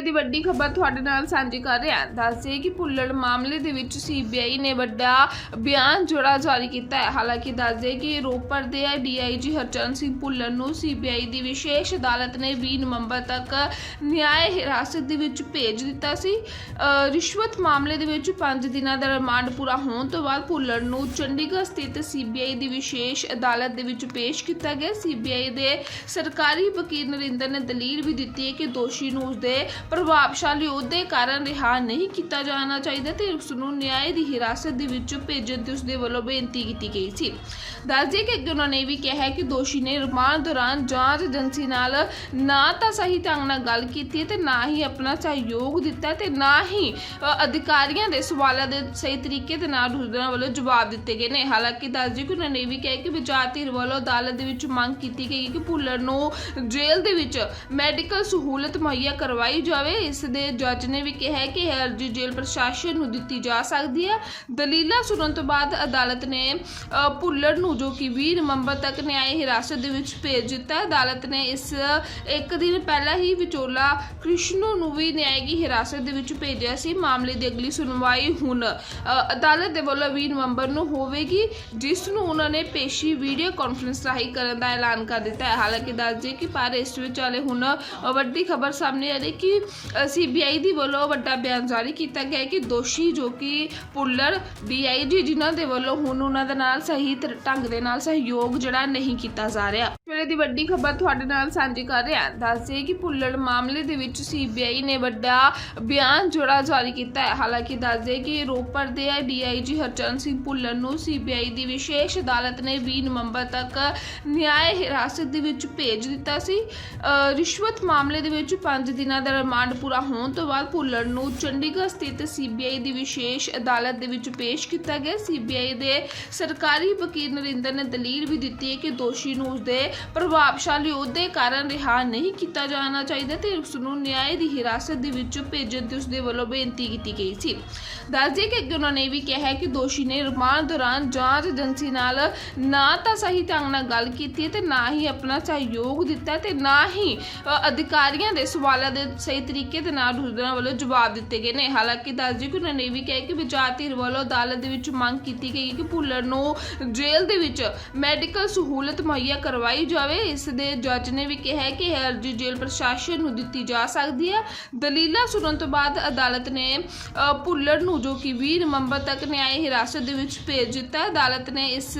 ਵੇਲੇ ਦੀ ਵੱਡੀ ਖਬਰ ਤੁਹਾਡੇ ਨਾਲ ਸਾਂਝੀ ਕਰ ਰਹੇ ਹਾਂ। ਦੱਸਦੇ ਕਿ ਭੁੱਲਰ ਮਾਮਲੇ ਦੇ ਵਿੱਚ ਸੀਬੀਆਈ ਨੇ ਵੱਡਾ ਬਿਆਨ ਜੋੜਾ ਜਾਰੀ ਕੀਤਾ ਹੈ। ਹਾਲਾਂਕਿ ਦੱਸਦੇ ਕਿ ਰੋਪੜ ਦੇ ਡੀਆਈਜੀ ਹਰਚਰਨ ਸਿੰਘ ਭੁੱਲਰ ਨੂੰ ਸੀਬੀਆਈ ਦੀ ਵਿਸ਼ੇਸ਼ ਅਦਾਲਤ ਨੇ 20 ਨਵੰਬਰ ਤੱਕ ਨਿਆਇ ਹਿਰਾਸਤ ਦੇ ਵਿੱਚ ਭੇਜ ਦਿੱਤਾ ਸੀ। ਰਿਸ਼ਵਤ ਮਾਮਲੇ ਦੇ ਵਿੱਚ 5 ਦਿਨਾਂ ਦਾ ਰਿਮਾਂਡ ਪੂਰਾ ਹੋਣ ਤੋਂ ਬਾਅਦ ਭੁੱਲਰ ਨੂੰ ਚੰਡੀਗੜ੍ਹ ਸਥਿਤ ਸੀਬੀਆਈ ਦੀ ਵਿਸ਼ੇਸ਼ ਅਦਾਲਤ ਦੇ ਵਿੱਚ ਪੇਸ਼ ਕੀਤਾ ਗਿਆ। ਸੀਬੀਆਈ ਦੇ ਸਰਕਾਰੀ ਵਕੀਲ ਨਰਿੰਦਰ ਨੇ ਦਲੀਲ ਵੀ ਦਿੱਤੀ ਹੈ ਕਿ ਦੋਸ਼ੀ ਨੂੰ ਉਸਦੇ ਪ੍ਰਭਾਵਸ਼ਾਲੀ ਉਹਦੇ ਕਾਰਨ ਰਿਹਾ ਨਹੀਂ ਕੀਤਾ ਜਾਣਾ ਚਾਹੀਦਾ ਤੇ ਉਸ ਨੂੰ ਨਿਆਂ ਦੀ ਹਿਰਾਸਤ ਦੇ ਵਿੱਚ ਭੇਜਣ ਦੀ ਉਸਦੇ ਵੱਲੋਂ ਬੇਨਤੀ ਕੀਤੀ ਗਈ ਸੀ। ਦੱਸਦੇ ਕਿ ਅੱਗੇ ਉਹਨਾਂ ਨੇ ਵੀ ਕਿਹਾ ਹੈ ਕਿ ਦੋਸ਼ੀ ਨੇ ਰਿਮਾਂਡ ਦੌਰਾਨ ਜਾਂਚ ਏਜੰਸੀ ਨਾਲ ਨਾ ਤਾਂ ਸਹੀ ਢੰਗ ਨਾਲ ਗੱਲ ਕੀਤੀ ਹੈ ਤੇ ਨਾ ਹੀ ਆਪਣਾ ਸਹਿਯੋਗ ਦਿੱਤਾ ਤੇ ਨਾ ਹੀ ਅਧਿਕਾਰੀਆਂ ਦੇ ਸਵਾਲਾਂ ਦੇ ਸਹੀ ਤਰੀਕੇ ਦੇ ਨਾਲ ਉਸਦੇ ਵੱਲੋਂ ਜਵਾਬ ਦਿੱਤੇ ਗਏ ਨੇ। ਹਾਲਾਂਕਿ ਦੱਸਦੇ ਕਿ ਉਹਨਾਂ ਨੇ ਇਹ ਵੀ ਕਿਹਾ ਕਿ ਵਿਚਾਰ ਧਿਰ ਵੱਲੋਂ ਅਦਾਲਤ ਦੇ ਵਿੱਚ ਮੰਗ ਕੀਤੀ ਗਈ ਹੈ ਕਿ ਭੁੱਲਰ ਨੂੰ ਜੇਲ੍ਹ ਦੇ ਵਿੱਚ ਮੈਡੀਕਲ ਸਹੂਲਤ ਮੁਹੱਈਆ ਕਰਵਾਈ ਜਾਵੇ, ਇਸ ਦੇ ਜੱਜ ਨੇ ਵੀ ਕਿਹਾ ਕਿ ਇਹ ਅਰਜ਼ੀ ਜੇਲ੍ਹ ਪ੍ਰਸ਼ਾਸਨ ਨੂੰ ਦਿੱਤੀ ਜਾ ਸਕਦੀ ਹੈ ਦਲੀਲਾਂ ਸੁਣਨ ਤੋਂ ਬਾਅਦ ਅਦਾਲਤ ਨੇ ਭੁੱਲਰ ਨੂੰ, ਜੋ ਕਿ 20 ਨਵੰਬਰ ਤੱਕ ਨਿਆਇ ਹਿਰਾਸਤ ਦੇ ਵਿੱਚ ਭੇਜ ਦਿੱਤਾ ਹੈ। ਅਦਾਲਤ ਨੇ ਇਸ ਇੱਕ ਦਿਨ ਪਹਿਲਾਂ ਹੀ ਵਿਚੋਲਾ ਕ੍ਰਿਸ਼ਨੂ ਨੂੰ ਵੀ ਨਿਆਇਗੀ ਹਿਰਾਸਤ ਦੇ ਵਿੱਚ ਭੇਜਿਆ ਸੀ ਮਾਮਲੇ ਦੀ ਅਗਲੀ ਸੁਣਵਾਈ ਹੁਣ ਅਦਾਲਤ ਦੇ ਵੱਲੋਂ 20 ਨਵੰਬਰ ਨੂੰ ਹੋਵੇਗੀ, ਜਿਸ ਨੂੰ ਉਹਨਾਂ ਨੇ ਪੇਸ਼ੀ ਵੀਡੀਓ ਕਾਨਫਰੰਸ ਰਾਹੀਂ ਕਰਨ ਦਾ ਐਲਾਨ ਕਰ ਦਿੱਤਾ ਹੈ ਹਾਲਾਂਕਿ ਦੱਸ ਦਈਏ ਕਿ ਪਰ ਇਸ ਵਿੱਚ ਵਾਲੇ ਹੁਣ ਵੱਡੀ ਖਬਰ ਸਾਹਮਣੇ ਆ ਰਹੀ ਕਿ ਸੀਬੀਆਈ ਦੀ ਵੱਲੋਂ ਵੱਡਾ ਬਿਆਨ ਜਾਰੀ ਕੀਤਾ ਗਿਆ ਹੈ ਕਿ ਦੋਸ਼ੀ ਜੋ ਕਿ ਪੁੱਲਰ ਡੀਆਈਜੀ ਜਿਨ੍ਹਾਂ ਦੇ ਵੱਲੋਂ ਹੁਣ ਉਹਨਾਂ ਦੇ ਨਾਲ ਸਹੀ ਢੰਗ ਦੇ ਨਾਲ ਸਹਿਯੋਗ ਜਿਹੜਾ ਨਹੀਂ ਕੀਤਾ ਜਾ ਰਿਹਾ। ਵੇਲੇ ਦੀ ਵੱਡੀ ਖਬਰ ਤੁਹਾਡੇ ਨਾਲ ਸਾਂਝੀ ਕਰ ਰਹੇ ਦੱਸਦੇ ਕਿ ਪੁੱਲਰ ਮਾਮਲੇ ਦੇ ਵਿੱਚ ਸੀਬੀਆਈ ਨੇ ਵੱਡਾ ਬਿਆਨ ਜੋੜਾ ਜਾਰੀ ਕੀਤਾ ਹੈ। ਹਾਲਾਂਕਿ ਦੱਸਦੇ ਕਿ ਰੋਪੜ ਦੇ ਡੀਆਈਜੀ ਹਰਚਰਨ ਸਿੰਘ ਭੁੱਲਰ ਨੂੰ ਸੀਬੀਆਈ ਦੀ ਵਿਸ਼ੇਸ਼ ਅਦਾਲਤ ਨੇ 20 ਨਵੰਬਰ ਤੱਕ ਨਿਆਇ ਹਿਰਾਸਤ ਦੇ ਵਿੱਚ ਭੇਜ ਦਿੱਤਾ ਸੀ। ਅ, ਰਿਸ਼ਵਤ ਮਾਮਲੇ ਦੇ ਵਿੱਚ 5 ਦਿਨਾਂ ਦਾ ਰਿਮਾਂਡ ਪੂਰਾ ਹੋਣ ਤੋਂ ਬਾਅਦ ਭੁੱਲਰ ਨੂੰ ਚੰਡੀਗੜ੍ਹ ਸਥਿਤ ਸੀਬੀਆਈ ਦੀ ਵਿਸ਼ੇਸ਼ ਅਦਾਲਤ ਦੇ ਵਿੱਚ ਪੇਸ਼ ਕੀਤਾ ਗਿਆ। ਸੀਬੀਆਈ ਦੇ ਸਰਕਾਰੀ ਵਕੀਲ ਨਰਿੰਦਰ ਨੇ ਦਲੀਲ ਵੀ ਦਿੱਤੀ ਹੈ ਕਿ ਦੋਸ਼ੀ ਨੂੰ ਉਸਦੇ ਪ੍ਰਭਾਵਸ਼ਾਲੀ ਅਹੁਦੇ ਕਾਰਨ ਰਿਹਾ ਨਹੀਂ ਕੀਤਾ ਜਾਣਾ ਚਾਹੀਦਾ ਤੇ ਉਸ ਨੂੰ ਨਿਆਂ ਦੀ ਹਿਰਾਸਤ ਦੇ ਵਿੱਚ ਭੇਜਣ ਦੀ ਉਸਦੇ ਵੱਲੋਂ ਬੇਨਤੀ ਕੀਤੀ ਗਈ ਸੀ। ਦੱਸਦੇ ਕਿ ਅੱਗੇ ਉਹਨਾਂ ਨੇ ਇਹ ਵੀ ਕਿਹਾ ਕਿ ਦੋਸ਼ੀ ਨੇ ਰਿਮਾਂਡ ਦੌਰਾਨ ਜਾਂਚ ਏਜੰਸੀ ਨਾਲ ਨਾ ਤਾਂ ਸਹੀ ਢੰਗ ਨਾਲ ਗੱਲ ਕੀਤੀ ਤੇ ਨਾ ਹੀ ਆਪਣਾ ਸਹਿਯੋਗ ਦਿੱਤਾ ਤੇ ਨਾ ਹੀ ਅਧਿਕਾਰੀਆਂ ਦੇ ਸਵਾਲਾਂ ਦੇ ਸਹੀ ਤਰੀਕੇ ਦੇ ਨਾਲ ਉਸਦੇ ਵੱਲੋਂ ਜਵਾਬ ਦਿੱਤੇ ਗਏ ਨੇ। ਹਾਲਾਂਕਿ ਦੱਸਦੇ ਕਿ ਉਹਨਾਂ ਨੇ ਵੀ ਕਿਹਾ ਕਿ ਵਿਚਾਰ ਧਿਰ ਵੱਲੋਂ ਅਦਾਲਤ ਦੇ ਵਿੱਚ ਮੰਗ ਕੀਤੀ ਗਈ ਕਿ ਭੁੱਲਰ ਨੂੰ ਜੇਲ੍ਹ ਦੇ ਵਿੱਚ ਮੈਡੀਕਲ ਸਹੂਲਤ ਮੁਹੱਈਆ ਕਰਵਾਈ ਜਾਵੇ। ਇਸ ਦੇ ਜੱਜ ਨੇ ਵੀ ਕਿਹਾ ਹੈ ਕਿ ਇਹ ਅਰਜ਼ੀ ਜੇਲ੍ਹ ਪ੍ਰਸ਼ਾਸਨ ਨੂੰ ਦਿੱਤੀ ਜਾ ਸਕਦੀ ਹੈ। ਦਲੀਲਾਂ ਸੁਣਨ ਤੋਂ ਬਾਅਦ ਅਦਾਲਤ ਨੇ ਭੁੱਲਰ ਨੂੰ ਜੋ ਕਿ 20 ਨਵੰਬਰ ਤੱਕ ਨਿਆਇ ਹਿਰਾਸਤ ਦੇ ਵਿੱਚ ਭੇਜ ਦਿੱਤਾ ਅਦਾਲਤ ਨੇ ਇਸ,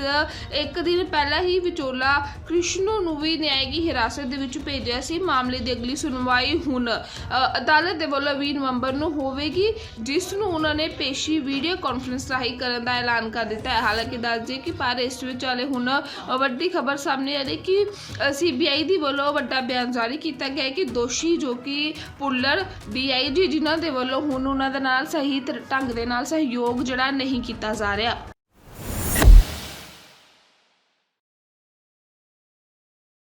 ਇੱਕ ਦਿਨ ਪਹਿਲਾਂ ਹੀ ਵਿਚੋਲਾ ਕ੍ਰਿਸ਼ਨੂ ਨੂੰ ਵੀ ਨਿਆਇਗੀ ਹਿਰਾਸਤ ਦੇ ਵਿੱਚ ਭੇਜਿਆ ਸੀ। ਮਾਮਲੇ ਦੀ ਅਗਲੀ ਸੁਣਵਾਈ ਹੁਣ ਅਦਾਲਤ ਦੇ ਵੱਲੋਂ 20 ਨਵੰਬਰ ਨੂੰ ਹੋਵੇਗੀ, ਜਿਸ ਨੂੰ ਉਹਨਾਂ ਨੇ ਪੇਸ਼ੀ ਵੀਡੀਓ ਕਾਨਫਰੰਸ ਰਾਹੀਂ ਕਰਨ ਦਾ ਐਲਾਨ ਕਰ ਦਿੱਤਾ ਹੈ। ਹਾਲਾਂਕਿ ਦੱਸ ਦਈਏ ਕਿ ਪਰ ਇਸ ਵਿਚਾਲੇ ਹੁਣ ਵੱਡੀ ਖਬਰ ਸਾਹਮਣੇ ਆ ਰਹੀ ਕਿ ਸੀਬੀਆਈ ਦੀ ਵੱਲੋਂ ਵੱਡਾ ਬਿਆਨ ਜਾਰੀ ਕੀਤਾ ਗਿਆ ਹੈ ਕਿ ਦੋਸ਼ੀ ਜੋ ਕਿ ਪੁੱਲਰ ਡੀਆਈਜੀ ਜਿਨ੍ਹਾਂ ਦੇ ਵੱਲੋਂ ਹੁਣ ਉਹਨਾਂ ਦੇ ਨਾਲ ਸਹੀ ਤਰ- ਢੰਗ ਦੇ ਨਾਲ ਸਹਿਯੋਗ ਜਿਹੜਾ ਨਹੀਂ ਕੀਤਾ ਜਾ ਰਿਹਾ।